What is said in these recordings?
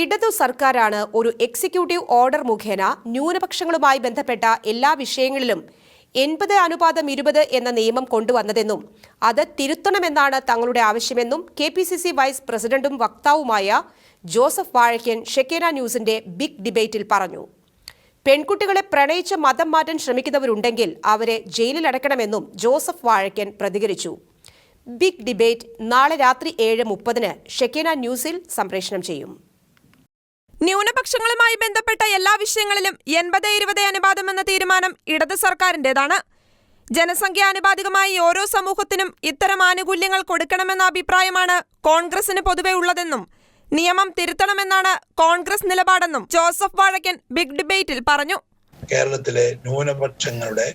ഇടതു സർക്കാരാണ് ഒരു എക്സിക്യൂട്ടീവ് ഓർഡർ മുഖേന ന്യൂനപക്ഷങ്ങളുമായി ബന്ധപ്പെട്ട എല്ലാ വിഷയങ്ങളിലും എൺപത് അനുപാതം ഇരുപത് എന്ന നിയമം കൊണ്ടുവന്നതെന്നും അത് തിരുത്തണമെന്നാണ് തങ്ങളുടെ ആവശ്യമെന്നും K P C C vice പ്രസിഡന്റും വക്താവുമായ ജോസഫ് വാഴയ്ക്കൻ ഷെക്കേന ന്യൂസിന്റെ ബിഗ് ഡിബേറ്റിൽ പറഞ്ഞു. പെൺകുട്ടികളെ പ്രണയിച്ച് മതം മാറ്റാൻ ശ്രമിക്കുന്നവരുണ്ടെങ്കിൽ അവരെ ജയിലിലടക്കണമെന്നും ജോസഫ് വാഴയ്ക്കൻ പ്രതികരിച്ചു. ബിഗ് ഡിബേറ്റ് നാളെ രാത്രി ഏഴ് മുപ്പതിന് ഷെക്കേന ന്യൂസിൽ സംപ്രേഷണം ചെയ്യും. ന്യൂനപക്ഷങ്ങളുമായി ബന്ധപ്പെട്ട എല്ലാ വിഷയങ്ങളിലും എൺപത് ഇരുപത് അനുപാതം എന്ന തീരുമാനം ഇടത് സർക്കാരിന്റെതാണ് ജനസംഖ്യാനുപാതികമായി ഓരോ സമൂഹത്തിനും ഇത്തരം ആനുകൂല്യങ്ങൾ കൊടുക്കണമെന്ന അഭിപ്രായമാണ് കോൺഗ്രസിന് പൊതുവെ ഉള്ളതെന്നും നിയമം തിരുത്തണമെന്നാണ് കോൺഗ്രസ് നിലപാടെന്നും ജോസഫ് വാഴക്കൻ ബിഗ് ഡിബേറ്റിൽ പറഞ്ഞു. കേരളത്തിലെ ന്യൂനപക്ഷങ്ങളുടെ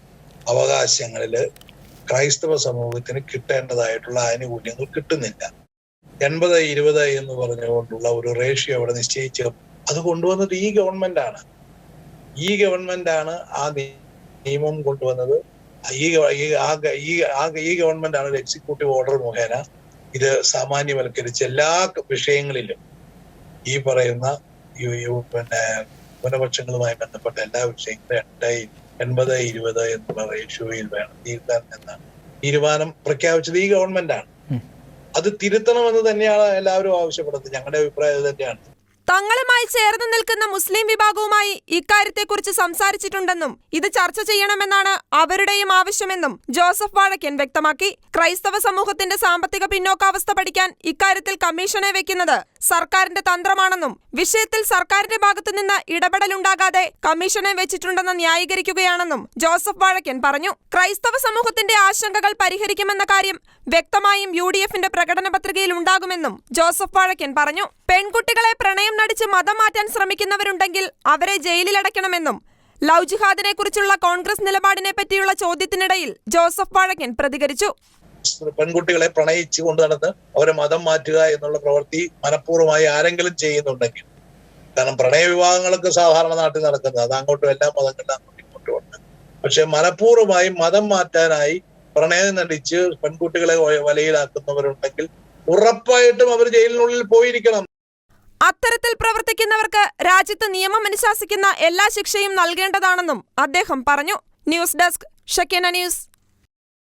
അവകാശങ്ങളിൽ ക്രൈസ്തവ സമൂഹത്തിന് കിട്ടേണ്ടതായിട്ടുള്ള ആനുകൂല്യങ്ങൾ കിട്ടുന്നില്ല. എൺപത് ഇരുപത് എന്ന് പറഞ്ഞുകൊണ്ടുള്ള ഒരു റേഷ്യോ അവിടെ നിശ്ചയിച്ച് അത് കൊണ്ടുവന്നത് ഈ ഗവൺമെന്റ് ആണ്. ഈ ഗവൺമെന്റ് ആണ് ആ നിയമം കൊണ്ടുവന്നത്. ഈ ഈ ആ ഈ ഗവൺമെന്റ് ആണ് ഒരു എക്സിക്യൂട്ടീവ് ഓർഡർ മുഖേന ഇത് സാമാന്യവൽക്കരിച്ച് എല്ലാ വിഷയങ്ങളിലും ഈ പറയുന്ന പിന്നെ ന്യൂനപക്ഷങ്ങളുമായി ബന്ധപ്പെട്ട എല്ലാ വിഷയങ്ങളും എട്ടായി എൺപത് ഇരുപത് എന്നുള്ള റേഷ്യോയിൽ വേണം തീരുത്താൻ എന്നാണ് തീരുമാനം പ്രഖ്യാപിച്ചത് ഈ ഗവൺമെന്റ് ആണ്. അത് തിരുത്തണമെന്ന് തന്നെയാണ് എല്ലാവരും ആവശ്യപ്പെടുന്നത്. ഞങ്ങളുടെ അഭിപ്രായം തന്നെയാണ്. തങ്ങളുമായി ചേർന്ന് നിൽക്കുന്ന മുസ്ലിം വിഭാഗവുമായി ഇക്കാര്യത്തെക്കുറിച്ച് സംസാരിച്ചിട്ടുണ്ടെന്നും ഇത് ചർച്ച ചെയ്യണമെന്നാണ് അവരുടെയും ആവശ്യമെന്നും ജോസഫ് വാഴക്കൻ വ്യക്തമാക്കി. ക്രൈസ്തവ സമൂഹത്തിന്റെ സാമ്പത്തിക പിന്നോക്കാവസ്ഥ പഠിക്കാൻ ഇക്കാര്യത്തിൽ കമ്മീഷനെ വെക്കുന്നത് സർക്കാരിന്റെ തന്ത്രമാണെന്നും വിഷയത്തിൽ സർക്കാരിന്റെ ഭാഗത്തുനിന്ന് ഇടപെടലുണ്ടാകാതെ കമ്മീഷനെ വെച്ചിട്ടുണ്ടെന്ന് ന്യായീകരിക്കുകയാണെന്നും ജോസഫ് വാഴക്കൻ പറഞ്ഞു. ക്രൈസ്തവ സമൂഹത്തിന്റെ ആശങ്കകൾ പരിഹരിക്കുമെന്ന കാര്യം വ്യക്തമായും യു ഡി എഫിന്റെ പ്രകടന പത്രികയിൽ ഉണ്ടാകുമെന്നും ജോസഫ് വാഴക്കൻ പറഞ്ഞു. പെൺകുട്ടികളെ പ്രണയം നടിച്ച് മതം മാറ്റാൻ ശ്രമിക്കുന്നവരുണ്ടെങ്കിൽ അവരെ ജയിലിലടയ്ക്കണമെന്നും ലവ് ജിഹാദിനെ കുറിച്ചുള്ള കോൺഗ്രസ് നിലപാടിനെ പറ്റിയുള്ള ചോദ്യത്തിനിടയിൽ ജോസഫ് വാഴക്കൻ പ്രതികരിച്ചു. പെൺകുട്ടികളെ പ്രണയിച്ചു കൊണ്ട് നടന്ന് അവരെ മതം മാറ്റുക എന്നുള്ള പ്രവൃത്തി മനഃപൂർവമായി ആരെങ്കിലും ചെയ്യുന്നുണ്ടെങ്കിൽ കാരണം പ്രണയ വിവാഹങ്ങളൊക്കെ സാധാരണ നാട്ടിൽ നടക്കുന്നത് അത് അങ്ങോട്ടും എല്ലാ മതങ്ങളിലും അങ്ങോട്ടും ഇങ്ങോട്ടും ഉണ്ട്. പക്ഷെ മനഃപൂർവമായി മതം മാറ്റാനായി പ്രണയം നടിച്ച് പെൺകുട്ടികളെ വലയിലാക്കുന്നവരുണ്ടെങ്കിൽ ഉറപ്പായിട്ടും അവർ ജയിലിനുള്ളിൽ പോയിരിക്കണം. അത്തരത്തിൽ പ്രവർത്തിക്കുന്നവർക്ക് രാജ്യത്ത് നിയമം അനുശാസിക്കുന്ന എല്ലാ ശിക്ഷയും നൽകേണ്ടതാണെന്നും അദ്ദേഹം പറഞ്ഞു. ന്യൂസ് ഡെസ്ക് ഷക്കേന ന്യൂസ്.